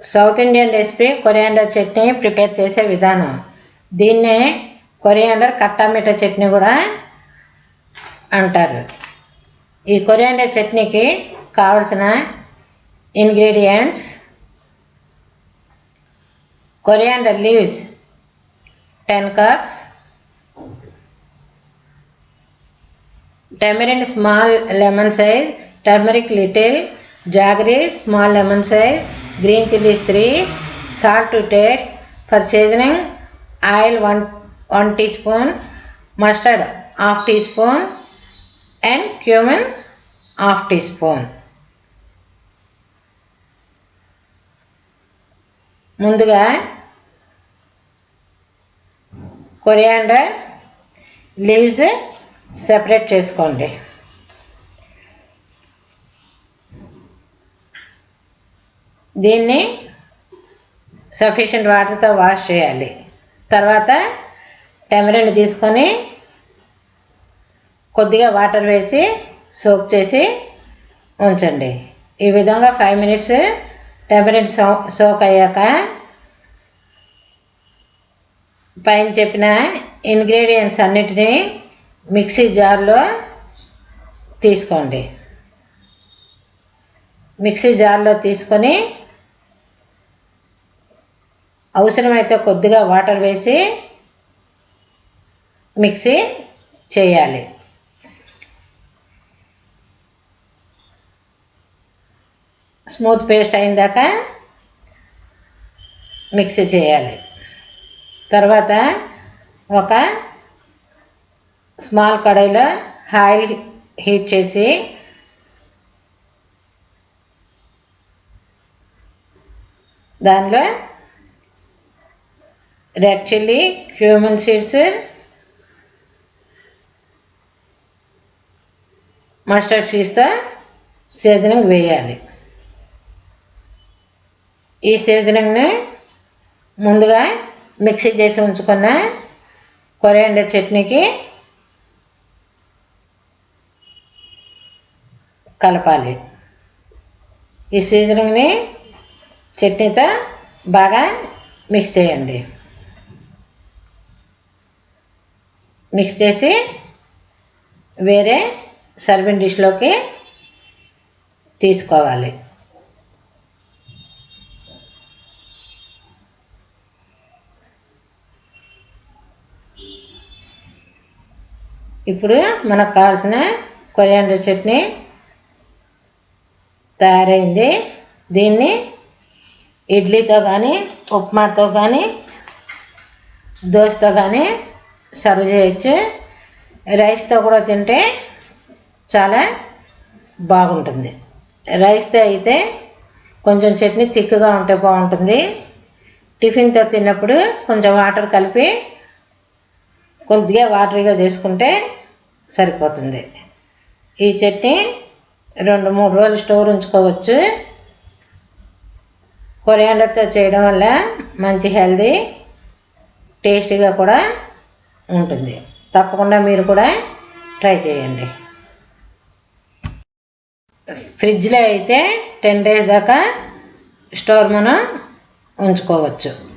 South Indian recipe coriander chutney prepare చేసే విధానం. దీన్నే కొరియాండర్ కట్టామిట చట్నీ కూడా అంటారు. ఈ కొరియాండర్ చట్నీకి కావలసిన ingredients coriander leaves ten cups tamarind small lemon size turmeric little jaggery small lemon size green chillies three salt to taste for seasoning oil one one teaspoon mustard half teaspoon and cumin half teaspoon ముందుగా coriander leaves separate చేసుకోండి దీన్ని sufficient వాటర్తో wash చేయాలి. తర్వాత టెమరిన్ తీసుకొని కొద్దిగా water వేసి soap చేసి ఉంచండి. ఈ విధంగా five minutes tamarind so soak అయ్యాక పైన చెప్పిన ఇంగ్రీడియంట్స్ అన్నిటినీ మిక్సీ జార్లో తీసుకోండి. మిక్సీ జార్లో తీసుకొని అవసరమైతే కొద్దిగా వాటర్ వేసి మిక్సీ చేయాలి. స్మూత్ పేస్ట్ అయిందాక మిక్సీ చేయాలి. తర్వాత ఒక స్మాల్ కడాయిలో ఆయిల్ హీట్ చేసి దానిలో red chilli cumin seeds mustard సీడ్స్తో seasoning వేయాలి. ఈ సీజనింగ్ని ముందుగా మిక్సీ చేసి ఉంచుకున్న కొరియాండర్ చట్నీకి కలపాలి. ఈ సీజనింగ్ని చట్నీతో బాగా మిక్స్ చేయండి. మిక్స్ చేసి వేరే సర్వింగ్ డిష్లోకి తీసుకోవాలి. ఇప్పుడు మనకు కావాల్సిన కొరియాండర్ చట్నీ తయారైంది. దీన్ని ఇడ్లీతో కానీ ఉప్మాతో కానీ దోశతో కానీ సర్వ్ చేయొచ్చు రైస్తో కూడా తింటే చాలా బాగుంటుంది. రైస్తో అయితే కొంచెం చట్నీ థిక్గా ఉంటే బాగుంటుంది. టిఫిన్తో తిన్నప్పుడు కొంచెం వాటర్ కలిపి కొద్దిగా వాటరీగా చేసుకుంటే సరిపోతుంది. ఈ చట్నీ రెండు మూడు రోజులు స్టోర్ ఉంచుకోవచ్చు. కొరియాండర్తో చేయడం వల్ల మంచి హెల్దీ టేస్టీగా కూడా ఉంటుంది. తప్పకుండా మీరు కూడా ట్రై చేయండి. ఫ్రిడ్జ్లో అయితే టెన్ డేస్ దాకా స్టోర్ మనం ఉంచుకోవచ్చు.